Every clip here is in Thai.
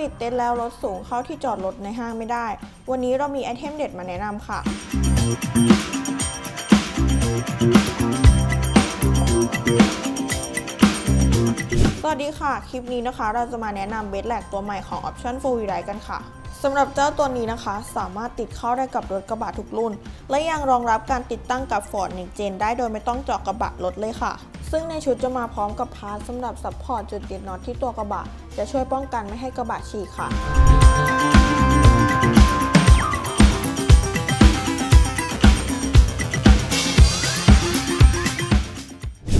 ติดเต็นท์แล้วรถสูงเข้าที่จอดรถในห้างไม่ได้ วันนี้เรามีไอเทมเด็ดมาแนะนำค่ะ สวัสดีค่ะ คลิปนี้นะคะ เราจะมาแนะนำเบสแลกตัวใหม่ของ Option 4 Wheel Drive กันค่ะสำหรับเจ้าตัวนี้นะคะ สามารถติดเข้าได้กับรถกระบะทุกรุ่น และยังรองรับการติดตั้งกับ Ford Next Gen ได้โดยไม่ต้องเจาะกระบะรถเลยค่ะ ซึ่งในชุดจะมาพร้อมกับพาร์ทสำหรับซัพพอร์ตจุดติดน็อตที่ตัวกระบะ จะช่วยป้องกันไม่ให้กระบะฉีกค่ะ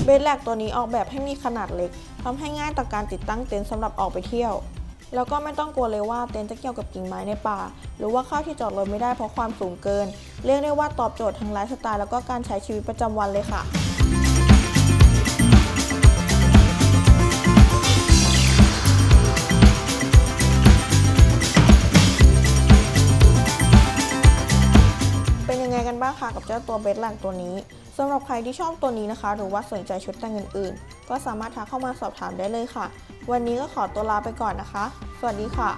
เบสแลกตัวนี้ออกแบบให้มีขนาดเล็กทำให้ง่ายต่อการติดตั้งเต็นท์สำหรับออกไปเที่ยว แล้วก็ไม่ต้องกลัวเลยว่าเต็นท์จะเกี่ยวกับกิ่งไม้ในป่า หรือว่าเข้าที่จอดรถไม่ได้เพราะความสูงเกิน เรียกได้ว่าตอบโจทย์ทั้งไลฟ์สไตล์แล้วก็การใช้ชีวิตประจำวันเลยค่ะ กันบ้างคะกับเจ้าตัวเบสแลกตัวนี้สำหรับใครที่ชอบตัวนี้นะคะ หรือว่าสนใจชุดแต่งอื่นๆ ก็สามารถทักเข้ามาสอบถามได้เลยค่ะ วันนี้ก็ขอตัวลาไปก่อนนะคะ สวัสดีค่ะ